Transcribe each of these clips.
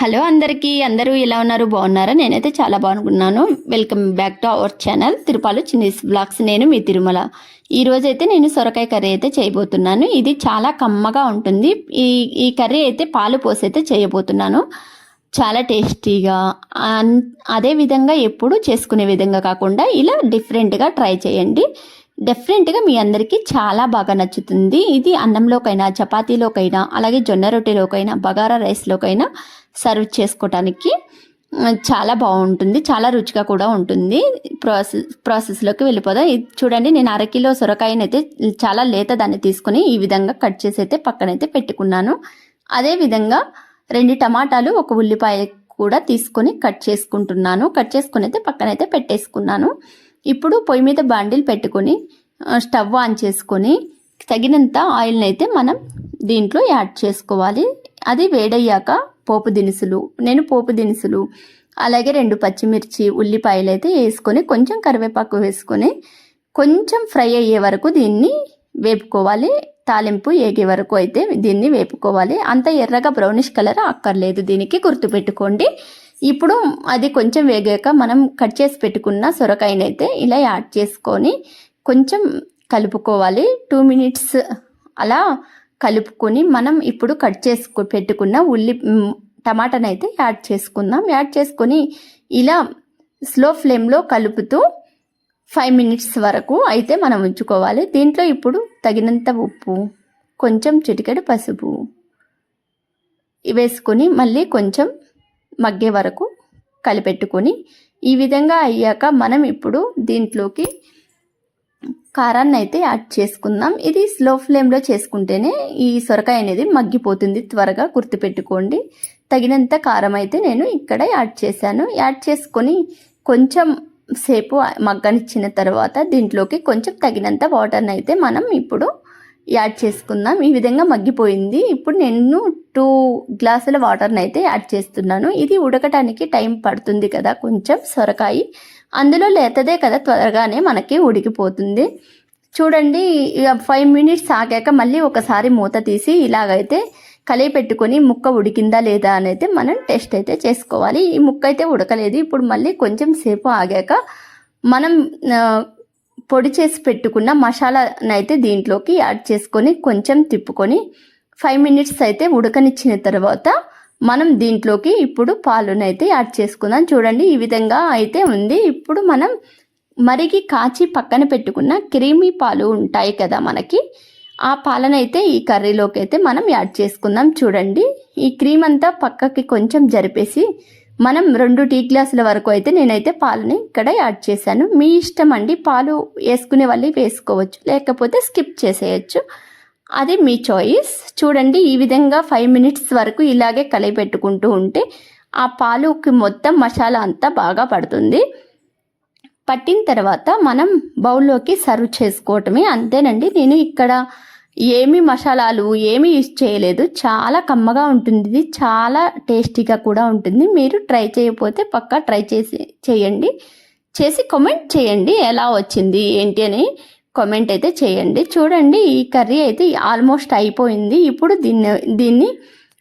Hello అందరికీ అందరూ ఎలా ఉన్నారు? బాగున్నారా? నేనైతే చాలా బాగున్నాను. Welcome back to our channel Tirupalu Chinnis blogs నేను మీ తిరుమల. ఈ రోజైతే నేను సొరకాయ కర్రీ అయితే చేయబోతున్నాను. ఇది చాలా కమ్మగా ఉంటుంది. ఈ ఈ కర్రీ అయితే పాలు పోసి అయితే చేయబోతున్నాను. చాలా టేస్టీగా అన్- అదే విధంగా ఎప్పుడు చేసుకునే విధంగా కాకుండా ఇలా డిఫరెంట్గా ట్రై చేయండి. డెఫినెట్గా మీ అందరికీ చాలా బాగా నచ్చుతుంది. ఇది అన్నంలోకైనా చపాతీలోకైనా అలాగే జొన్న రొట్టెలోకైనా బగారా రైస్లోకైనా సర్వ్ చేసుకోవటానికి చాలా బాగుంటుంది. చాలా రుచిగా కూడా ఉంటుంది. ప్రాసెస్ ప్రాసెస్లోకి వెళ్ళిపోదాం. ఇది చూడండి నేను అరకిలో సొరకాయని అయితే చాలా లేత దాన్ని తీసుకొని ఈ విధంగా కట్ చేసి అయితే పక్కనైతే పెట్టుకున్నాను. అదే విధంగా రెండు టమాటాలు ఒక ఉల్లిపాయ కూడా తీసుకొని కట్ చేసుకుంటున్నాను. కట్ చేసుకుని అయితే పక్కనైతే పెట్టేసుకున్నాను. ఇప్పుడు పొయ్యి మీద బాండిల్ పెట్టుకొని స్టవ్ ఆన్ చేసుకొని తగినంత ఆయిల్ని అయితే మనం దీంట్లో యాడ్ చేసుకోవాలి. అది వేడయ్యాక పోపు దినుసులు నేను పోపు దినుసులు అలాగే రెండు పచ్చిమిర్చి ఉల్లిపాయలు అయితే వేసుకొని కొంచెం కరివేపాకు వేసుకొని కొంచెం ఫ్రై అయ్యే వరకు దీన్ని వేపుకోవాలి. తాలింపు ఏగే వరకు అయితే దీన్ని వేపుకోవాలి. అంత ఎర్రగా బ్రౌనిష్ కలర్ అక్కర్లేదు దీనికి గుర్తుపెట్టుకోండి. ఇప్పుడు అది కొంచెం వేగాక మనం కట్ చేసి పెట్టుకున్న సొరకాయనైతే ఇలా యాడ్ చేసుకొని కొంచెం కలుపుకోవాలి. టూ మినిట్స్ అలా కలుపుకొని మనం ఇప్పుడు కట్ చేసుకు పెట్టుకున్న ఉల్లి టమాటానైతే టమాటాని అయితే యాడ్ చేసుకుందాం. యాడ్ చేసుకొని ఇలా స్లో ఫ్లేమ్లో కలుపుతూ ఫైవ్ మినిట్స్ వరకు అయితే మనం ఉంచుకోవాలి. దీంట్లో ఇప్పుడు తగినంత ఉప్పు కొంచెం చిటికెడు పసుపు వేసుకొని మళ్ళీ కొంచెం మగ్గే వరకు కలిపెట్టుకొని ఈ విధంగా అయ్యాక మనం ఇప్పుడు దీంట్లోకి కారాన్ని అయితే యాడ్ చేసుకుందాం. ఇది స్లో ఫ్లేమ్లో చేసుకుంటేనే ఈ సొరకాయ అనేది మగ్గిపోతుంది. త్వరగా గుర్తుపెట్టుకోండి. తగినంత కారం అయితే నేను ఇక్కడ యాడ్ చేశాను. యాడ్ చేసుకొని కొంచెం సేపు మగ్గనిచ్చిన తర్వాత దీంట్లోకి కొంచెం తగినంత వాటర్ని అయితే మనం ఇప్పుడు యాడ్ చేసుకుందాం. ఈ విధంగా మగ్గిపోయింది. ఇప్పుడు నేను టూ గ్లాసుల వాటర్ని అయితే యాడ్ చేస్తున్నాను. ఇది ఉడకటానికి టైం పడుతుంది కదా కొంచెం సొరకాయ. అందులో లేతదే కదా త్వరగానే మనకి ఉడికిపోతుంది. చూడండి ఫైవ్ మినిట్స్ ఆగాక మళ్ళీ ఒకసారి మూత తీసి ఇలాగైతే కలిపి పెట్టుకొని ముక్క ఉడికిందా లేదా అని అయితే మనం టెస్ట్ అయితే చేసుకోవాలి. ఈ ముక్క అయితే ఉడకలేదు. ఇప్పుడు మళ్ళీ కొంచెం సేపు ఆగాక మనం పొడి చేసి పెట్టుకున్న మసాలానైతే దీంట్లోకి యాడ్ చేసుకొని కొంచెం తిప్పుకొని ఫైవ్ మినిట్స్ అయితే ఉడకనిచ్చిన తర్వాత మనం దీంట్లోకి ఇప్పుడు పాలునైతే యాడ్ చేసుకుందాం. చూడండి ఈ విధంగా అయితే ఉంది. ఇప్పుడు మనం మరిగి కాచి పక్కన పెట్టుకున్న క్రీమీ పాలు ఉంటాయి కదా మనకి ఆ పాలనైతే ఈ కర్రీలోకి అయితే మనం యాడ్ చేసుకుందాం. చూడండి ఈ క్రీమ్ అంతా పక్కకి కొంచెం జరిపేసి మనం రెండు టీ గ్లాసుల వరకు అయితే నేనైతే పాలని ఇక్కడ యాడ్ చేశాను. మీ ఇష్టం అండి పాలు వేసుకునే వాళ్ళు వేసుకోవచ్చు లేకపోతే స్కిప్ చేసేయచ్చు. అది మీ చాయిస్ చూడండి ఈ విధంగా ఫైవ్ మినిట్స్ వరకు ఇలాగే కలిపెట్టుకుంటూ ఉంటే ఆ పాలుకి మొత్తం మసాలా అంతా బాగా పడుతుంది. పట్టిన తర్వాత మనం బౌల్లోకి సర్వ్ చేసుకోవటమే అంతేనండి. నేను ఇక్కడ ఏమి మసాలాలు ఏమి యూజ్ చేయలేదు. చాలా కమ్మగా ఉంటుంది. ఇది చాలా టేస్టీగా కూడా ఉంటుంది. మీరు ట్రై చేయకపోతే పక్కా ట్రై చేసి చేయండి. చేసి కామెంట్ చేయండి ఎలా వచ్చింది ఏంటి అని. కామెంట్ అయితే చేయండి. చూడండి ఈ కర్రీ అయితే ఆల్మోస్ట్ అయిపోయింది. ఇప్పుడు దీన్ని దీన్ని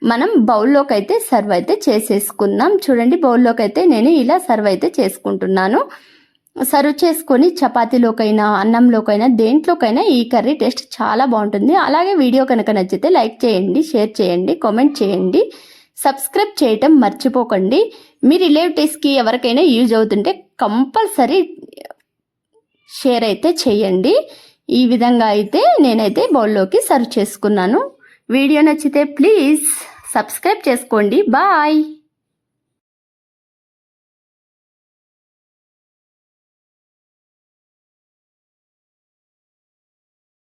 మనం బౌల్లోకి అయితే సర్వ్ అయితే చేసేసుకుందాం. చూడండి బౌల్లోకి అయితే నేను ఇలా సర్వ్ అయితే చేసుకుంటున్నాను. సర్వ్ చేసుకొని చపాతీలోకైనా అన్నంలోకైనా దేంట్లోకైనా ఈ కర్రీ టేస్ట్ చాలా బాగుంటుంది. అలాగే వీడియో కనుక నచ్చితే లైక్ చేయండి షేర్ చేయండి కామెంట్ చేయండి. సబ్స్క్రైబ్ చేయటం మర్చిపోకండి. మీ రిలేటివ్స్కి ఎవరికైనా యూజ్ అవుతుంటే కంపల్సరీ షేర్ అయితే చేయండి. ఈ విధంగా అయితే నేనైతే బౌల్లోకి సర్వ్ చేసుకున్నాను. వీడియో నచ్చితే ప్లీజ్ సబ్స్క్రైబ్ చేసుకోండి. బాయ్.